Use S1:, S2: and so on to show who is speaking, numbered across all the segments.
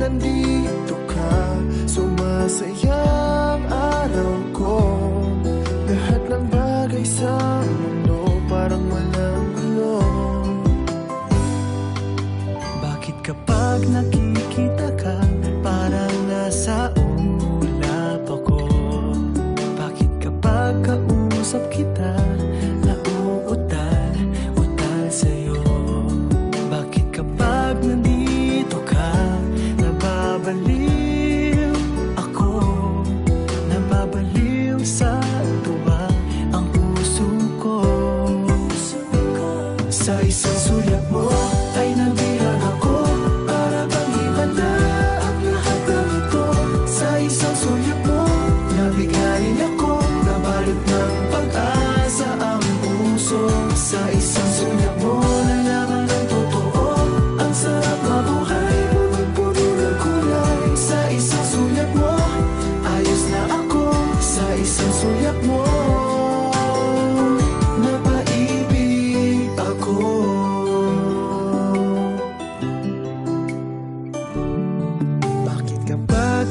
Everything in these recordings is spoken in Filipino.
S1: nandito ka, sumasaya ang araw ko? Lahat ng bagay sa mundo parang walang gulo
S2: Bakit kapag nakikita ka Parang nasa ulap ako Bakit kapag kausap kita Sa isang sulyap mo ay nabilang ako. Para bang himala ang lahat ng ito. Sa isang sulyap mo nabigayin ako. Nabalot ng pag-asa ang puso. Sa isang sulyap mo nalaman ang totoo. Ang sarap mabuhay, punong-puno ng kulay. Sa isang sulyap mo, ayos na ako. Sa isang sulyap mo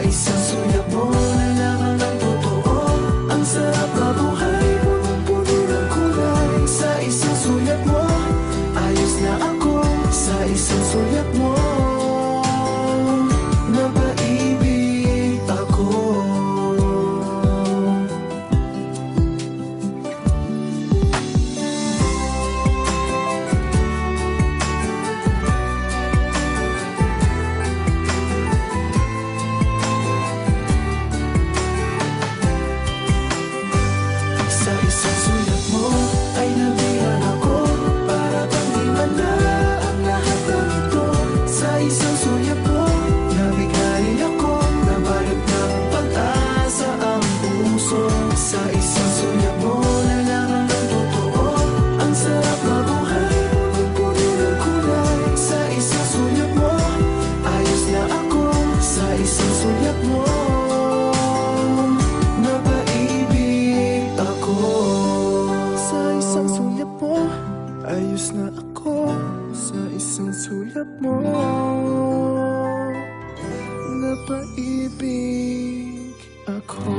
S2: Sa isang sulat Ang sarap mabuhay, punong-puno ng kulay Sa isang mo, ayos na ako. Sa isang mo Napaibig ako. Sa isang mo, ayos na ako. Sa isang
S1: mo Napaibig ako